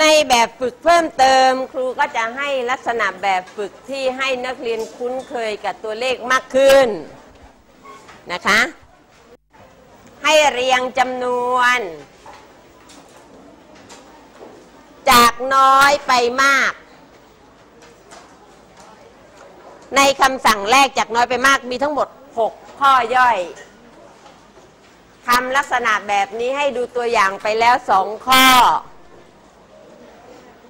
ในแบบฝึกเพิ่มเติมครูก็จะให้ลักษณะแบบฝึกที่ให้นักเรียนคุ้นเคยกับตัวเลขมากขึ้นนะคะ ให้เรียงจำนวน จากน้อยไปมาก ในคำสั่งแรกจากน้อยไปมากมีทั้งหมด 6 ข้อย่อยทำลักษณะแบบนี้ให้ดูตัวอย่างไปแล้วสองข้อ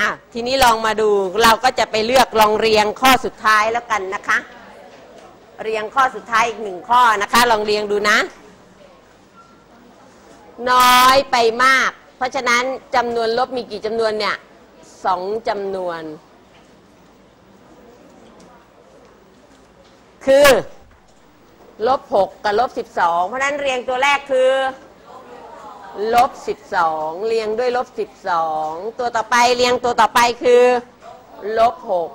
อะทีนี้ลองมาดูเราก็จะไปเลือกลองเรียงข้อสุดท้ายแล้วกันนะคะ เรียงข้อสุดท้ายอีกหนึ่งข้อนะคะ ลองเรียงดูนะ น้อยไปมาก เพราะฉะนั้นจำนวนลบมีกี่จำนวนเนี่ยสองจำนวน คือลบหกกับลบสิบสองเพราะนั้นเรียงตัวแรกคือ ลบสิบสองเรียงด้วยลบสิบสองตัวต่อไปเรียงตัวต่อไปคือลบหก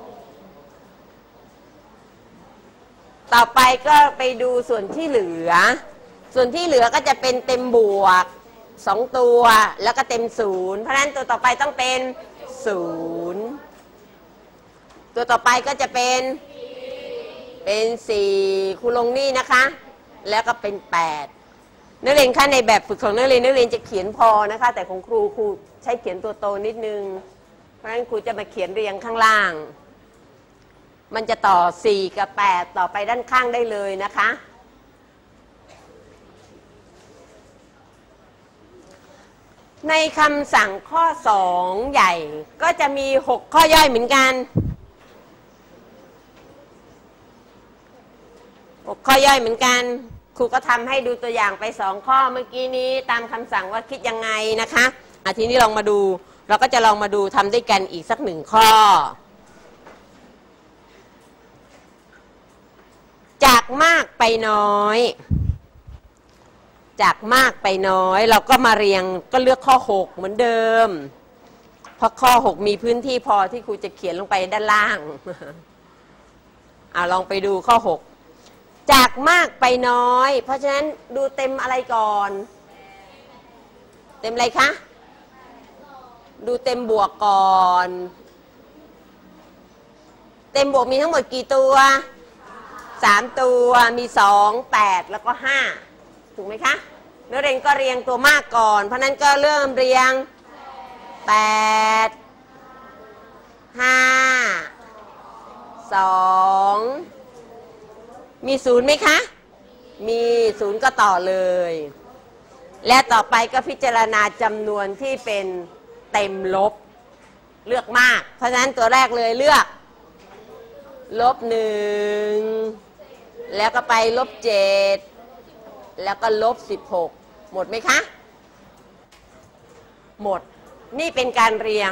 ต่อไปก็ไปดูส่วนที่เหลือ ส่วนที่เหลือก็จะเป็นเต็มบวกสองตัวแล้วก็เต็มศูนย์เพราะฉะนั้นตัวต่อไปต้องเป็นศูนย์ตัวต่อไปก็จะเป็น เป็นสี่คูณลงนี่นะคะ แล้วก็เป็นแปด นักเรียนคะในแบบฝึกของนักเรียนนักเรียนจะเขียนพอนะคะ แต่ของครูครูใช้เขียนตัวโตนิดนึง เพราะฉะนั้นครูจะมาเขียนเรียงข้างล่าง มันจะต่อ 4 กับ 8 ต่อไปด้านข้างได้เลยนะคะ ในคำสั่งข้อ 2 ใหญ่ก็จะมี 6 ข้อย่อยเหมือนกัน 6 ข้อย่อยเหมือนกัน รูก็ทำให้ดูตัวอย่างไปสองข้อเมื่อกี้นี้ตามคำสั่งว่าคิดยังไงนะคะอะทีนี้ลองมาดู เราก็จะลองมาดูทำด้วยกันอีกสักหนึ่งข้อ จากมากไปน้อย จากมากไปน้อย เราก็มาเรียงก็เลือกข้อ 6 เหมือนเดิม เพราะข้อ 6 มีพื้นที่พอที่ครูจะเขียนลงไปด้านล่าง อ่าลองไปดูข้อ 6 จากมากไปน้อย เพราะฉะนั้นดูเต็มอะไรก่อน เต็มอะไรคะ ดูเต็มบวกก่อน เต็มบวกมีทั้งหมดกี่ตัวสามตัวมีสองแปดแล้วก็ห้าถูกไหมคะนักเรียนก็เรียงตัวมากก่อน เพราะนั้นก็เริ่มเรียงแปดห้าสอง มีศูนย์ไหมคะ มีศูนย์ก็ต่อเลย และต่อไปก็พิจารณาจำนวนที่เป็นเต็มลบ เลือกมาก เพราะฉะนั้นตัวแรกเลยเลือก ลบหนึ่ง แล้วก็ไปลบเจ็ด แล้วก็ลบสิบหก หมดไหมคะ หมด นี่เป็นการเรียง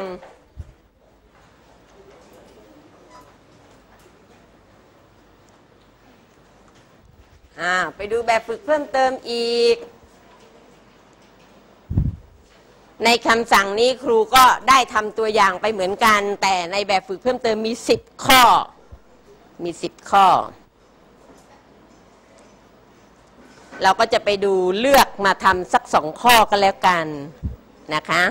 อ่าไปดูแบบฝึกเพิ่มเติมอีก ในคำสั่งนี้ครูก็ได้ทำตัวอย่างไปเหมือนกัน แต่ในแบบฝึกเพิ่มเติมมี 10 ข้อ มี 10 ข้อ เราก็จะไปดูเลือกมาทำสักสองข้อกันแล้วกันนะคะ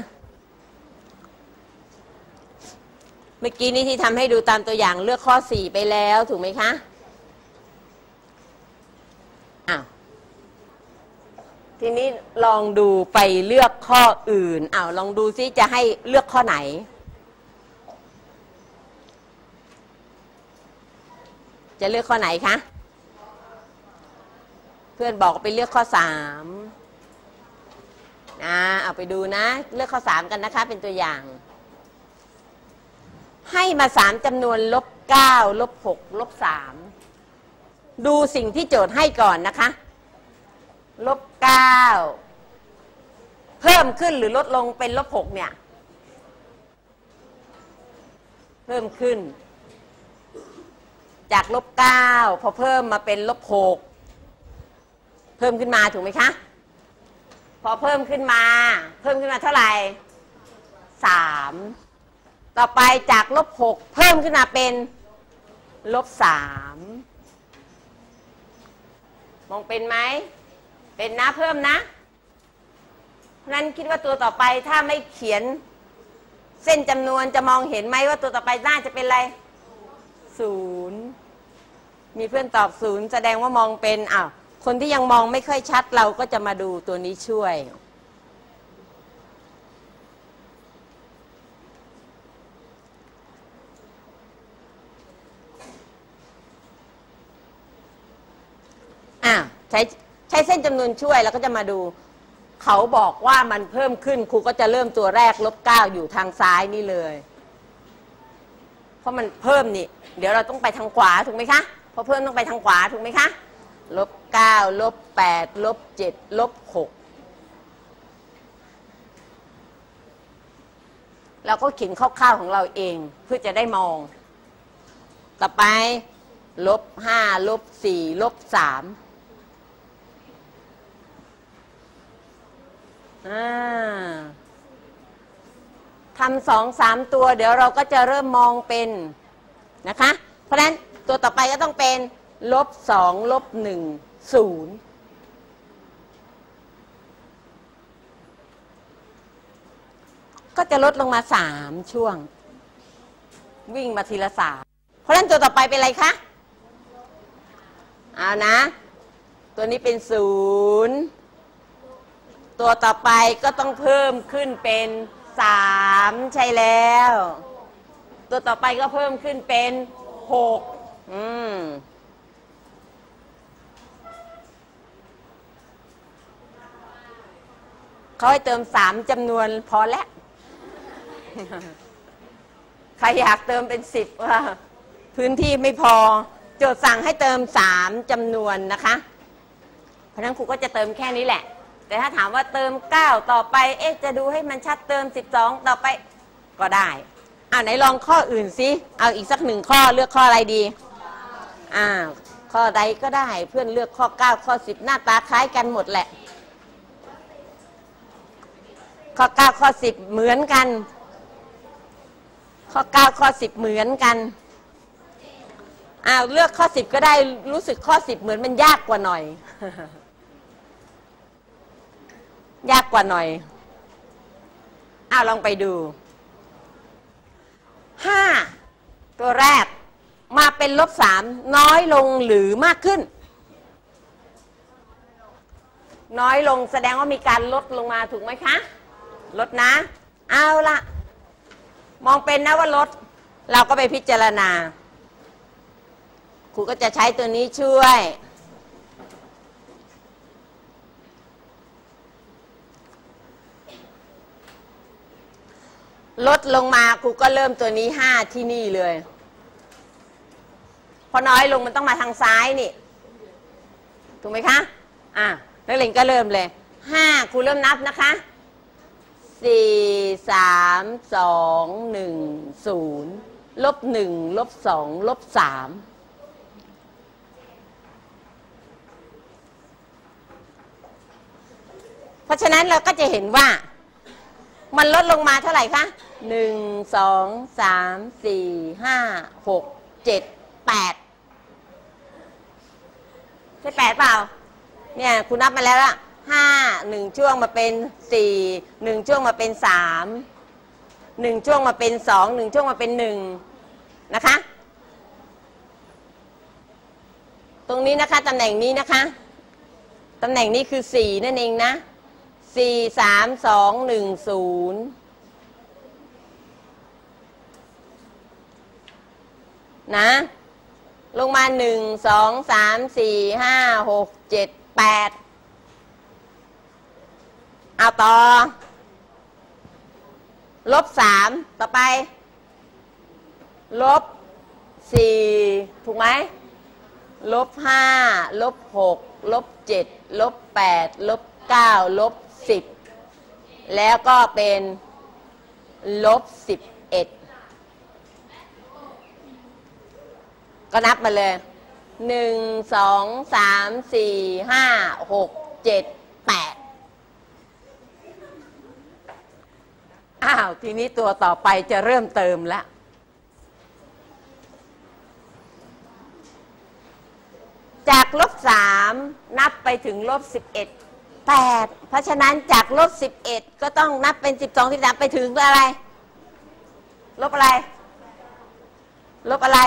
เมื่อกี้นี้ที่ทำให้ดูตามตัวอย่างเลือกข้อ 4 ไปแล้วถูกไหมคะ อ้าว ทีนี้ลองดูไปเลือกข้ออื่นอ้าวลองดูซิจะให้เลือกข้อไหน จะเลือกข้อไหนคะ เพื่อนบอกไปเลือกข้อสามนะเอาไปดูนะ เลือกข้อสามกันนะคะ เป็นตัวอย่าง ให้มาสามจำนวนลบเก้าลบหกลบสามดูสิ่งที่โจทย์ให้ก่อนนะคะ ลบ เก้าเพิ่มขึ้นหรือลดลงเป็นลบหกเนี่ย เพิ่มขึ้น จากลบเก้าพอเพิ่มมาเป็นลบหกเพิ่มขึ้นมาถูกไหมคะ พอเพิ่มขึ้นมา เพิ่มขึ้นมาเท่าไหร่สามต่อไปจากลบหกเพิ่มขึ้นมาเป็นลบสามมองเป็นไหม เป็นนะเพิ่มนะเพราะนั้นคิดว่าตัวต่อไปถ้าไม่เขียนเส้นจำนวนจะมองเห็นไหมว่าตัวต่อไปน่าจะเป็นอะไรศูนย์มีเพื่อนตอบศูนย์แสดงว่ามองเป็นอ้าวคนที่ยังมองไม่ค่อยชัดเราก็จะมาดูตัวนี้ช่วยอะใช้ ใช้เส้นจำนวนช่วยแล้วก็จะมาดู เขาบอกว่ามันเพิ่มขึ้นครูก็จะเริ่มตัวแรกลบเก้าอยู่ทางซ้ายนี่เลย เพราะมันเพิ่มนี่ เดี๋ยวเราต้องไปทางขวาถูกไหมคะเพราะเพิ่มต้องไปทางขวาถูกไหมคะลบเก้าลบแปดลบเจ็ดลบหกเราก็เขียนคร่าวๆของเราเองเพื่อจะได้มอง ต่อไปลบห้าลบสี่ลบสาม อ่าทำสองสามตัว เดี๋ยวเราก็จะเริ่มมองเป็นนะคะ เพราะฉะนั้นตัวต่อไปก็ต้องเป็นลบสองลบหนึ่งศูนย์ก็จะลดลงมาสามช่วง วิ่งมาทีละสามเพราะฉะนั้นตัวต่อไปเป็นอะไรคะเอานะ ตัวนี้เป็นศูนย์ ตัวต่อไปก็ต้องเพิ่มขึ้นเป็นสามใช่แล้ว ตัวต่อไปก็เพิ่มขึ้นเป็นหกอืมเขาให้เติมสามจำนวนพอแล้ว ใครอยากเติมเป็นสิบว่าพื้นที่ไม่พอ โจทย์สั่งให้เติมสามจำนวนนะคะ เพราะฉะนั้นครูก็จะเติมแค่นี้แหละ แต่ถ้าถามว่าเติม 9 ต่อไป เอ๊ะ จะดูให้มันชัดเติม 12 ต่อไปก็ได้อ่าไหนลองข้ออื่นสิเอาอีกสักหนึ่งข้อเลือกข้ออะไรดีอ่าข้อใดก็ได้เพื่อนเลือกข้อ 9 ข้อ 10 หน้าตาคล้ายกันหมดแหละ ข้อ 9 ข้อ 10 เหมือนกัน ข้อ 9 ข้อ 10 เหมือนกันอ้าวเลือกข้อ 10 ก็ได้รู้สึกข้อ 10 เหมือนมันยากกว่าหน่อย ยากกว่าหน่อย อ้าวลองไปดูห้าตัวแรกมาเป็นลบสามน้อยลงหรือมากขึ้น น้อยลงแสดงว่ามีการลดลงมาถูกไหมคะ ลดนะ เอาละมองเป็นนะว่าลด เราก็ไปพิจารณาครูก็จะใช้ตัวนี้ช่วย ลดลงมาครูก็เริ่มตัวนี้ห้าที่นี่เลย พอน้อยลงมันต้องมาทางซ้ายนี่ ถูกไหมคะ อะนักเรียนก็เริ่มเลยห้าครูเริ่มนับนะคะสี่สามสองหนึ่งศูนย์ลบหนึ่งลบสองลบสามเพราะฉะนั้นเราก็จะเห็นว่า มันลดลงมาเท่าไหร่คะ หนึ่งสองสามสี่ห้าหกเจ็ดแปดใช่แปดเปล่า เนี่ยคุณนับมาแล้วละห้าหนึ่งช่วงมาเป็นสี่หนึ่งช่วงมาเป็นสามหนึ่งช่วงมาเป็นสองหนึ่งช่วงมาเป็นหนึ่งนะคะ ตรงนี้นะคะตำแหน่งนี้นะคะตำแหน่งนี้คือสี่นั่นเองนะสี่สามสองหนึ่งศูนย์ นะ ลงมาหนึ่งสองสามสี่ห้าหกเจ็ดแปดเอาต่อ ลบสามต่อไป ลบสี่ถูกไหมลบห้าลบหกลบเจ็ดลบแปดลบเก้าลบสิบแล้วก็เป็นลบสิบเอ็ด ก็นับมาเลยหนึ่งสองสามสี่ห้าหกเจ็ดแปดอ้าว ทีนี้ตัวต่อไปจะเริ่มเติมแล้ว จากลบสามนับไปถึงลบสิบเอ็ดแปดเพราะฉะนั้นจากลบสิบเอ็ดก็ต้องนับเป็นสิบสองสิบสามไปถึงอะไร ลบอะไร ลบอะไร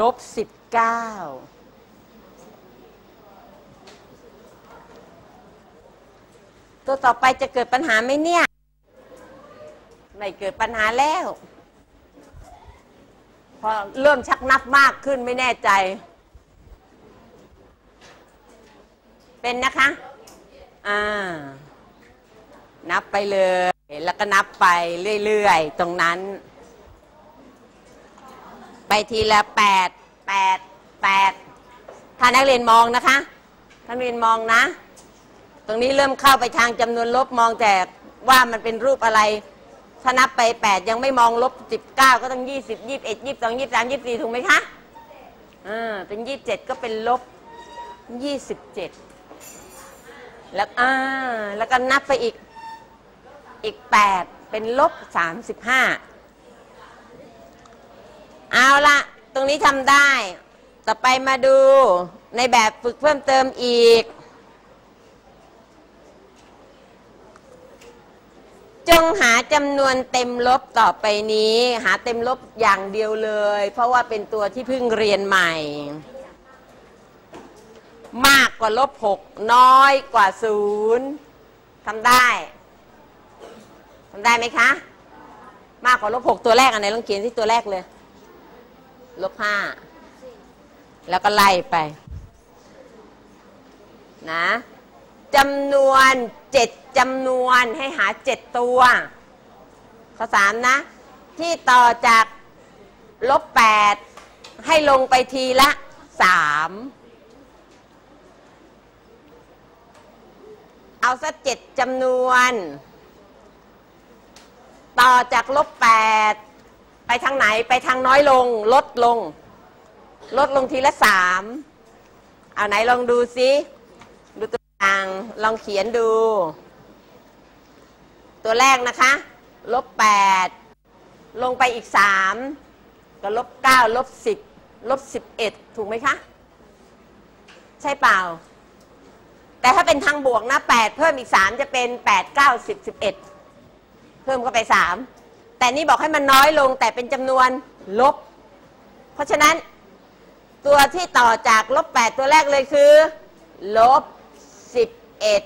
ลบสิบเก้าตัวต่อไปจะเกิดปัญหาไหมเนี่ย ไม่เกิดปัญหาแล้ว พอเริ่มชักนับมากขึ้นไม่แน่ใจ เป็นนะคะ อ่า นับไปเลย แล้วก็นับไปเรื่อย ๆ ตรงนั้น ไปทีละแปดแปดแปดถ้านักเรียนมองนะคะถ้านักเรียนมองนะ ตรงนี้เริ่มเข้าไปทางจำนวนลบมองแต่ว่ามันเป็นรูปอะไร ถ้านับไปแปดยังไม่มองลบสิบเก้าก็ต้องยี่สิบยี่สิบเอ็ดยี่สิบสองยี่สิบสามยี่สิบสี่ถูกไหมคะอ่าเป็นยี่สิบเจ็ดก็เป็นลบยี่สิบเจ็ดแล้วอ่าแล้วก็นับไปอีกอีกแปดเป็นลบสามสิบห้า เอาละตรงนี้ทำได้ ต่อไปมาดูในแบบฝึกเพิ่มเติมอีก จงหาจำนวนเต็มลบต่อไปนี้ หาเต็มลบอย่างเดียวเลย เพราะว่าเป็นตัวที่เพิ่งเรียนใหม่ มากกว่าลบหกน้อยกว่าศูนย์ทำได้ทำได้ไหมคะ มากกว่าลบหกตัวแรกอันไหนลองเขียนที่ตัวแรกเลย ลบห้าแล้วก็ไล่ไปนะจำนวนเจ็ดจำนวนให้หาเจ็ดตัวข้อสามนะ ที่ต่อจากลบแปดให้ลงไปทีละสามเอาสักเจ็ดจำนวน ต่อจากลบแปด ไปทางไหนไปทางน้อยลง ลดลง ลดลงทีละสามเอาไหนลองดูซิ ดูตัวอย่างลองเขียนดู ตัวแรกนะคะ ลบแปดลงไปอีกสามก็ลบเก้าลบสิบลบสิบเอ็ดถูกไหมคะ ใช่เปล่า แต่ถ้าเป็นทางบวกนะแปดเพิ่มอีกสามจะเป็นแปดเก้าสิบสิบเอ็ดเพิ่มเข้าไปสาม แต่นี่บอกให้มันน้อยลงแต่เป็นจำนวนลบ เพราะฉะนั้นตัวที่ต่อจากลบแปดตัวแรกเลยคือ ลบสิบเอ็ด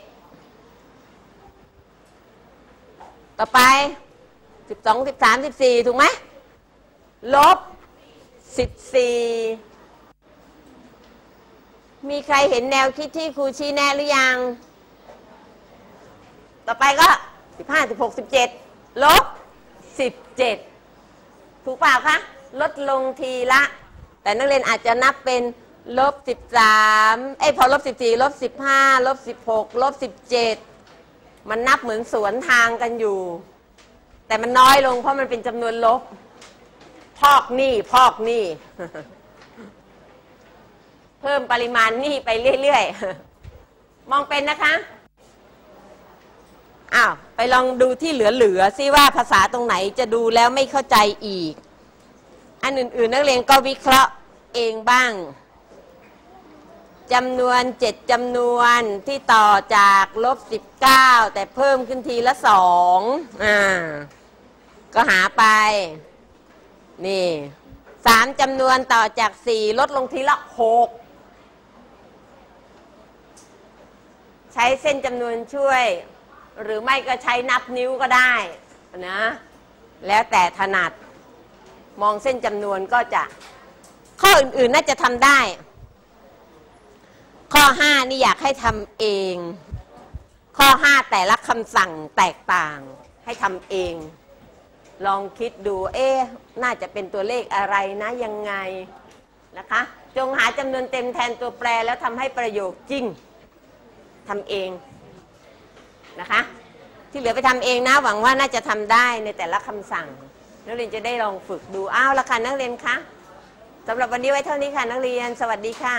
ต่อไปสิบสองสิบสามสิบสี่ถูกไหมลบสิบสี่มีใครเห็นแนวคิดที่ครูชี้แน่หรือยัง ต่อไปก็สิบห้าสิบหกสิบเจ็ดลบ สิบเจ็ดถูกเปล่าคะลดลงทีละ แต่นักเรียนอาจจะนับเป็นลบสิบสามเอ้พอลบสิบสี่ลบสิบห้าลบสิบหกลบสิบเจ็ดมันนับเหมือนสวนทางกันอยู่ แต่มันน้อยลงเพราะมันเป็นจำนวนลบ พอกหนี้พอกหนี้เพิ่มปริมาณหนี้ไปเรื่อย ๆ มองเป็นนะคะ อ้าว ไปลองดูที่เหลือๆซิว่าภาษาตรงไหนจะดูแล้วไม่เข้าใจอีก อันอื่นๆ นักเรียนก็วิเคราะห์เองบ้างจำนวนเจ็ดจำนวนที่ต่อจากลบสิบเก้าแต่เพิ่มขึ้นทีละสองอ่าก็หาไป นี่สามจำนวนต่อจากสี่ลดลงทีละหกใช้เส้นจำนวนช่วย หรือไม่ก็ใช้นับนิ้วก็ได้นะ แล้วแต่ถนัดมองเส้นจำนวนก็จะ ข้ออื่นๆน่าจะทำได้ ข้อ 5 นี่อยากให้ทำเอง ข้อ 5 แต่ละคำสั่งแตกต่างให้ทำเอง ลองคิดดูเอ๊ะน่าจะเป็นตัวเลขอะไรนะยังไงนะคะ จงหาจำนวนเต็มแทนตัวแปรแล้วทำให้ประโยคจริงทำเอง นะคะ ที่เหลือไปทำเองนะหวังว่าน่าจะทำได้ในแต่ละคำสั่ง นักเรียนจะได้ลองฝึกดูอ้าวละค่ะนักเรียนคะสำหรับวันนี้ไว้เท่านี้ค่ะนักเรียน สวัสดีค่ะ